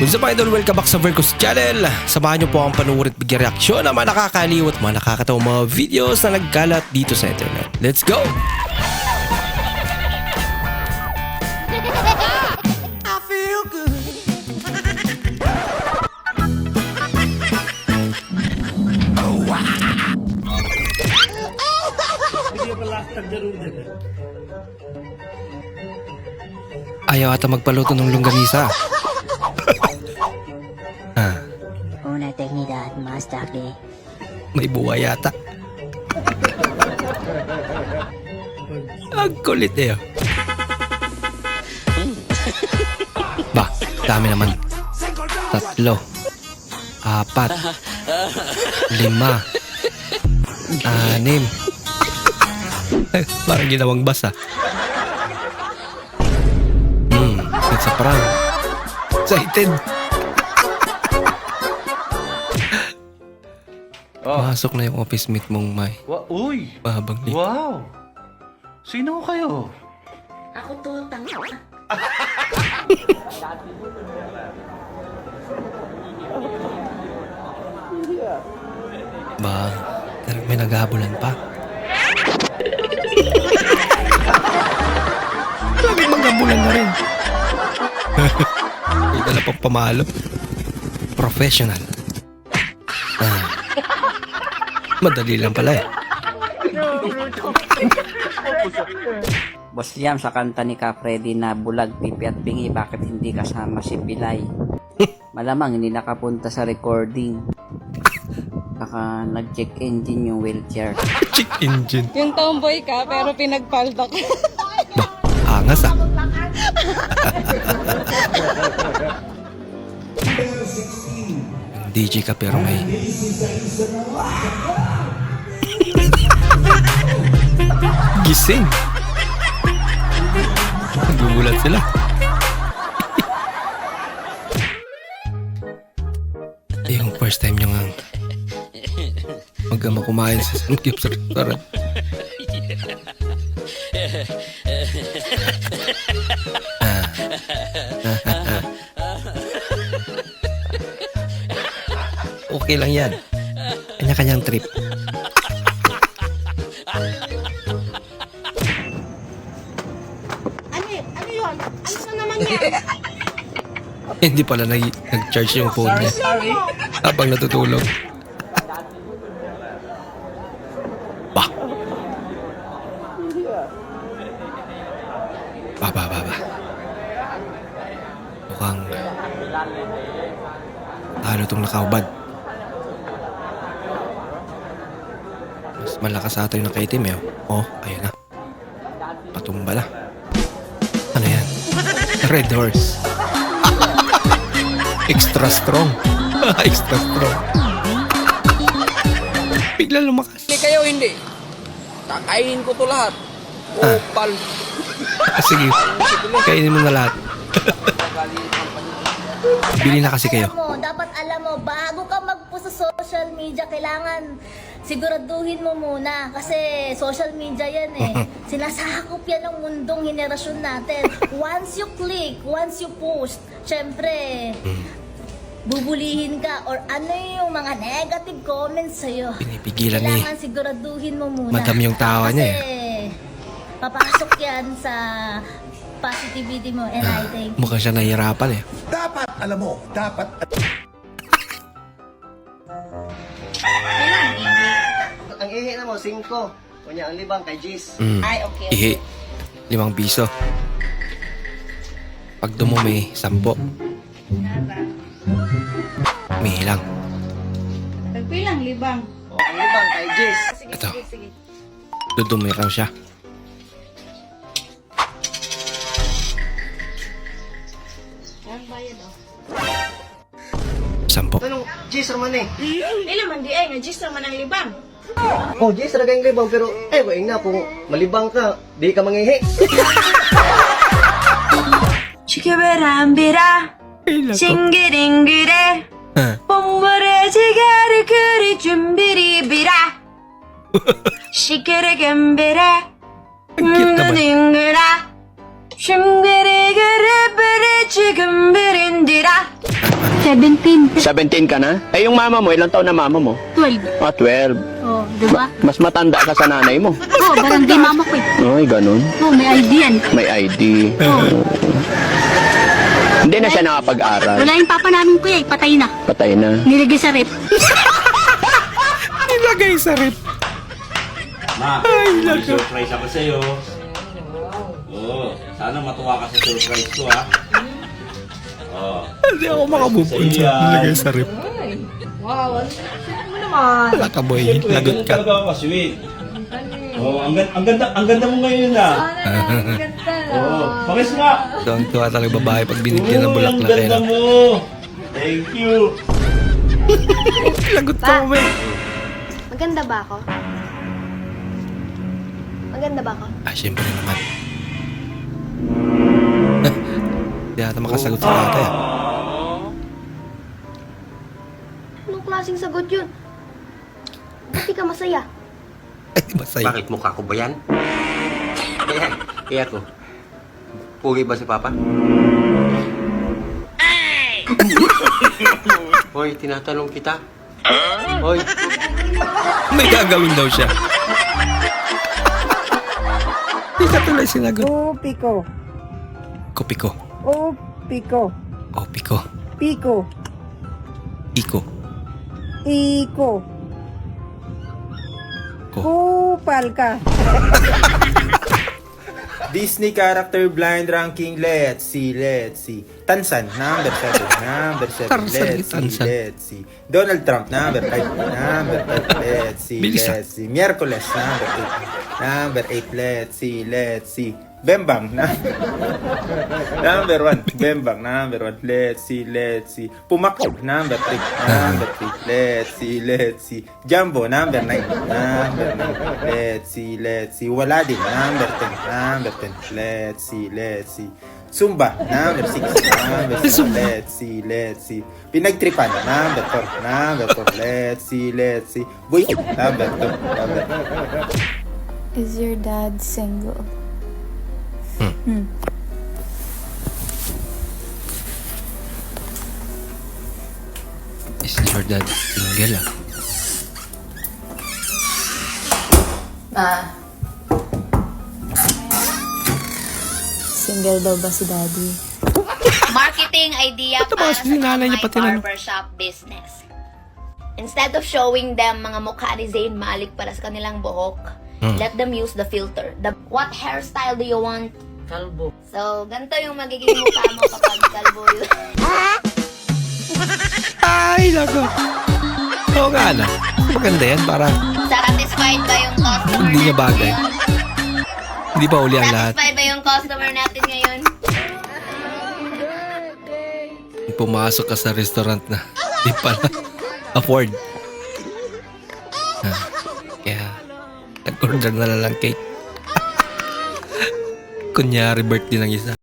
What's up idol? Welcome back sa Vercos Channel. Samahan niyo po ang panuwid at bigyan reaksyon ng mga nakakaliw at mga nakakatawang mga videos na nagkalat dito sa internet. Let's go! Ayaw ata magpaluto ng longganisa. Ah, Una eternidad más tarde. may buhay yata. Ang kulit eh. oh. Ba, dami naman. Tatlo. Apat. Lima. Anim. Eh, Parang ginawang basa. Hmm, it's a prank. Excited. Oh. Masok na yung office mate mong may Wa uy! mahabang liit. Wow! Sino kayo? Ako to, tang... Ba, may naghahabulan pa. Talagang maghabulan na rin. may dala pang pamalo. Professional. Ah. Madali lang pala eh. Boss Liam, sa kanta ni Ka Freddy na Bulag, Pipi at Bingi, bakit hindi kasama si Pilay? Malamang hindi nakapunta sa recording. Baka nag-check engine yung wheelchair. Chick engine. Yung tomboy ka, pero pinagpalda ka. Ba, angas ah. DJ ka pero may... Gising. Nagugulat sila. yung first time nyo nga magkama kumain sa Samgyup sa restaurant. Okay lang yan. Kanya-kanyang trip. Na naman yan? Hindi pala nag nag-charge yung phone niya. Habang natutulog. Bah. Ba, ba, ba, ba. Mukhang talo tong nakaubad. Mas malakas ata yung nakaitim eh. Oh, ayun na. Patumba na. Red horse. Extra strong. Extra strong. Bigla lumakas. Hindi kayo, hindi. Kakainin ko to lahat. Opal. Ah, sige. Kainin mo na lahat. Bili na kasi kayo. Alam mo, dapat alam mo, bago ka magpo sa social media, kailangan siguraduhin mo muna. Kasi social media yan eh. Sinasakop yan ng mundong henerasyon natin. Once you click, once you post, syempre, bubulihin ka or ano yung mga negative comments sa'yo. Pinipigilan ni Kailangan siguraduhin mo muna. Madam yung tawa Kasi niya eh. papasok yan sa positivity mo and I think Mukhang siya nahihirapan eh. dapat alam mo, dapat mo, 5. Kunya, ang libang kay Jis. Mm. Ay, okay. Ihi. Limang piso. Pag dumumi, sampo. May lang. Nagpilang libang. O, ang libang kay Jis. Ito. Dudumi raw siya. Sampo. Anong Jis eh? Dili man di ay nga gist naman ang libang. Oh, Jis raga yung libang, pero eh, waing na, kung malibang ka, di ka mangihi. 시켜베람비라 싱그링그레 Ah. 뽕모레지가를 그리 준비리비라 시끄르겸비라 Ang cute naman. 둥그라 Shimbirigiribirichigambirindira 17. 17 ka na? Eh, yung mama mo, ilang taon na mama mo? 12. Ah, 12. Oh, diba? Mas matanda ka sa nanay mo. Oh, barangay mama ko eh. Ay, ganun. Oh, may ID yan. May ID. Oh. Hindi na siya nakapag-aral. Wala yung papa namin kuya eh, patay na. Patay na. Nilagay sa rep. Nilagay sa rip. Ma, may surprise ako sa'yo. Sana matuwa ka sa surprise ko, ha? Oo. Hindi ako makabubon sa nilagay sa rip. Wow, ano mo naman? Wala ka boy, lagot ka. Talaga ako, sweet. Oo, ang, ganda, ang ganda, ang ganda mo ngayon, ah. Ganda Oo, pakis nga. Doon tuwa talaga babae pag binigyan ng Uy, ang bulaklak eh. ganda no? mo. Thank you. Lagot ka mo eh. Maganda ba ako? Maganda ba ako? Ah, syempre naman. Hindi ata makasagot sa tatay. Anong klaseng sagot yun? Ba't di ka masaya? Ay, masaya. Bakit mukha ko ba yan? Kaya, kaya ko. Pugi ba si Papa? Hoy, tinatanong kita. Hoy, May gagawin daw siya. Hindi ka tuloy sinagot. Oh, piko. Kopiko. Oh, piko. Oh, piko. Piko. Iko. Iko. Ko. Kupal ka. Disney character blind ranking. Let's see, let's see. Tansan, number 7. Number 7. Tarzan ni Let's see, let's see. Donald Trump, number 5. Number 5. Let's see, let's see. Miyerkules, number 8. Number 8. Let's see, let's see. Bembang, number, 1. Bembang, number 1. Let's see, let's see. Pumakog, number 3. Number 3. Let's see, let's see. Jumbo, number 9. Number 9. Let's see, let's see. Wala din, number 10. Number 10. Let's see, let's see. Zumba, number 6. Number 6. Let's see, let's see. Pinagtripan, number 4. Number 4. Let's see, let's see. Boy, number 2. Number Is your dad single? Is your dad single ah? Single daw ba si daddy? Marketing idea Ba't naman si nanay niya pati na- barbershop business. Instead of showing them mga mukha ni Zayn Malik para sa kanilang buhok, let them use the filter. The, what hairstyle do you want? Kalbo. So, ganito yung magiging mukha mo kapag kalbo yun. Ay, nako. Oo nga na. Maganda yan para Satisfied ba yung customer Hindi niya natin bagay. ngayon? hindi pa uli ang lahat. Satisfied ba yung customer natin ngayon? Pumasok ka sa restaurant na di pala afford. Ah, Kaya, nag-order na lang cake. Kunyari birthday ng isa.